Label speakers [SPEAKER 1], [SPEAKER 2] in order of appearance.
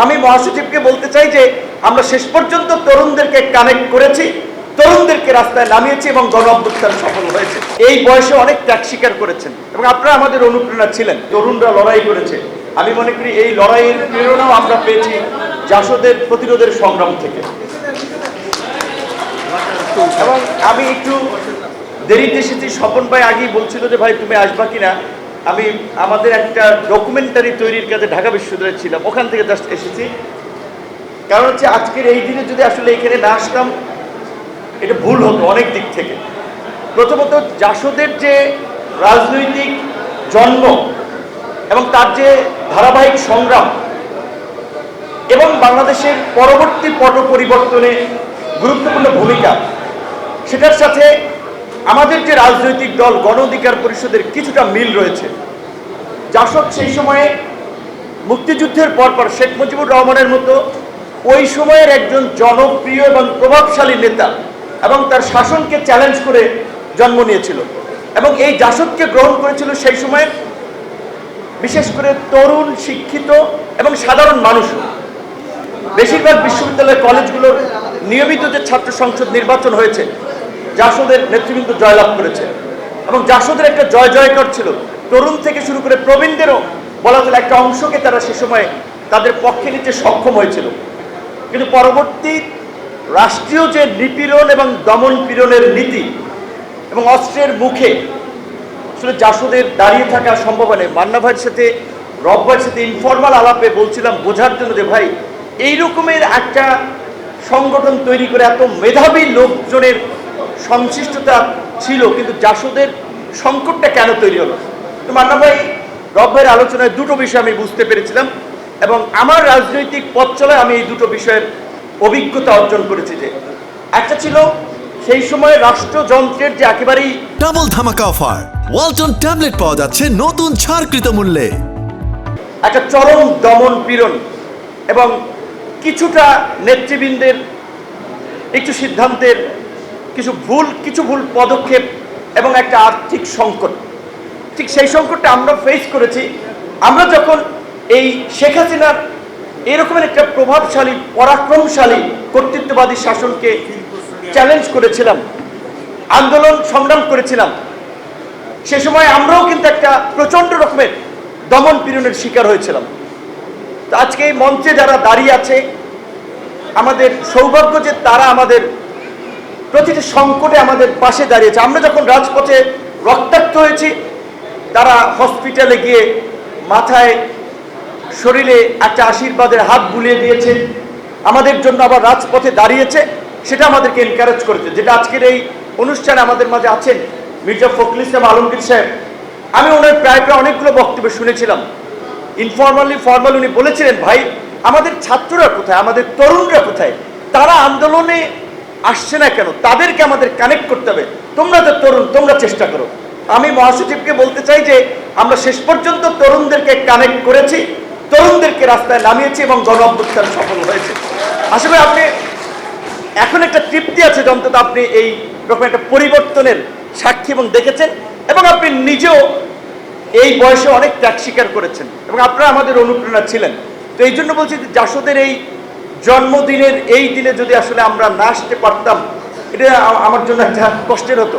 [SPEAKER 1] আমি মহাসচিবকে বলতে চাই যে আমরা শেষ পর্যন্ত তরুণদেরকে কানেক্ট করেছি, তরুণদেরকে রাস্তায় নামিয়েছি এবং গণ অভ্যুত্থান সফল হয়েছে। এই বয়সে অনেক ত্যাগ স্বীকার করেছেন এবং আপনারা আমাদের অনুপ্রেরণা ছিলেন, তরুণরা লড়াই করেছে। আমি মনে করি এই লড়াইয়ের প্রেরণাও আমরা পেয়েছি জাসদের প্রতিরোধের সংগ্রাম থেকে। এবং আমি একটু দেরিতে এসেছি, স্বপন ভাই আগেই বলছিল যে, ভাই, তুমি আসবা কিনা? আমি আমাদের একটা ডকুমেন্টারি তৈরির কাজে ঢাকা বিশ্ববিদ্যালয়ে ছিলাম। ওখান থেকে জাস্ট এসেছি। কারণ হচ্ছে আজকের এই দিনে যদি আসলে এখানে না আসতাম, এটা ভুল হতো অনেক দিক থেকে। প্রথমত জাসদের যে রাজনৈতিক জন্ম এবং তার যে ধারাবাহিক সংগ্রাম এবং বাংলাদেশের পরবর্তী পট পরিবর্তনে গুরুত্বপূর্ণ ভূমিকা, সেটার সাথে আমাদের যে রাজনৈতিক দল গণ অধিকার পরিষদের কিছুটা মিল রয়েছে। জাসদ সেই সময়ে মুক্তিযুদ্ধের পরপর শেখ মুজিবুর রহমানের মতো ওই সময়ের একজন জনপ্রিয় এবং প্রভাবশালী নেতা এবং তার শাসনকে চ্যালেঞ্জ করে জন্ম নিয়েছিল। এবং এই জাসদকে গ্রহণ করেছিল সেই সময় বিশেষ করে তরুণ, শিক্ষিত এবং সাধারণ মানুষও। বেশিরভাগ বিশ্ববিদ্যালয় কলেজগুলোর নিয়মিত যে ছাত্র সংসদ নির্বাচন হয়েছে জাসদের নেতৃবৃন্দ জয়লাভ করেছে এবং জাসদের একটা জয় জয়কর ছিল তরুণ থেকে শুরু করে প্রবীণদেরও বলা চলে একটা অংশকে তারা সে সময় তাদের পক্ষে নিতে সক্ষম হয়েছিল কিন্তু পরবর্তী রাষ্ট্রীয় যে নিপীড়ন এবং দমন পীড়নের নীতি এবং অস্ত্রের মুখে আসলে জাসদের দাঁড়িয়ে থাকা সম্ভব হয়। মান্না ভাইয়ের সাথে, রব ভাইয়ের সাথে ইনফর্মাল আলাপে বলছিলাম বোঝার জন্য যে ভাই এই রকমের একটা সংগঠন তৈরি করে এত মেধাবী লোকজনের সংশ্লিষ্টতা ছিল কিন্তু জাসদের সংকটটা কেন তৈরি হলো? তো মান্না ভাই রব ভাইয়ের আলোচনায় দুটো বিষয় আমি বুঝতে পেরেছিলাম এবং আমার রাজনৈতিক পথ চলায় আমি এই দুটো বিষয়ের অভিজ্ঞতা অর্জন করেছি যে একটা ছিল সেই সময় রাষ্ট্রযন্ত্রের যে একেবারেই
[SPEAKER 2] ডাবল ধামাকা অফার ওয়ালটন ট্যাবলেট পাওয়া যাচ্ছে নতুন ছাড়কৃত মূল্যে।
[SPEAKER 1] একটা চরম দমন পীড়ন এবং কিছুটা নেতৃবৃন্দের একটু সিদ্ধান্তের কিছু ভুল কিছু ভুল পদক্ষেপ এবং একটা আর্থিক সংকট। ঠিক সেই সংকটটা আমরা ফেস করেছি। আমরা যখন এই শেখ হাসিনার এরকমের একটা প্রভাবশালী, পরাক্রমশালী কর্তৃত্ববাদী শাসনকে চ্যালেঞ্জ করেছিলাম, আন্দোলন সংগ্রাম করেছিলাম, সে সময় আমরাও কিন্তু একটা প্রচণ্ড রকমের দমন পীড়নের শিকার হয়েছিলাম। তো আজকে এই মঞ্চে যারা দাঁড়িয়ে আছে, আমাদের সৌভাগ্য যে তারা আমাদের প্রতিটি সংকটে আমাদের পাশে দাঁড়িয়েছে। আমরা যখন রাজপথে রক্তাক্ত হয়েছি, তারা হসপিটালে গিয়ে মাথায় শরীরে একটা আশীর্বাদের হাত বুলিয়ে দিয়েছে। আমাদের জন্য আবার রাজপথে দাঁড়িয়েছে, সেটা আমাদেরকে এনকারেজ করেছে। যেটা আজকের এই অনুষ্ঠানে আমাদের মাঝে আছেন মির্জা ফখরুল ইসলাম আলমগীর সাহেব। আমি ওনার প্রায় প্রায় অনেকগুলো বক্তব্য শুনেছিলাম। ইনফর্মালি ফর্মাল উনি বলেছিলেন, ভাই, আমাদের ছাত্ররা কোথায়? আমাদের তরুণরা কোথায়? তারা আন্দোলনে আসছে না কেন? তাদেরকে আমাদের কানেক্ট করতে হবে। তোমরা তো তরুণ, তোমরা চেষ্টা করো। আমি মহাসচিবকে বলতে চাই যে, আমরা শেষ পর্যন্ত তরুণদেরকে কানেক্ট করেছি, তরুণদেরকে রাস্তায় নামিয়েছি এবং গণ অভ্যুত্থান সফল হয়েছে। আসলে আপনি এখন একটা তৃপ্তি আছে অন্তত আপনি এই রকম একটা পরিবর্তনের সাক্ষী এবং দেখেছেন এবং আপনি নিজেও এই বয়সে অনেক ত্যাগ স্বীকার করেছেন এবং আপনারা আমাদের অনুপ্রেরণা ছিলেন। তো এই জন্য বলছি যে জাসদের এই জন্মদিনের এই দিনে যদি আসলে আমরা না আসতে পারতাম, এটা আমার জন্য একটা কষ্টের হতো।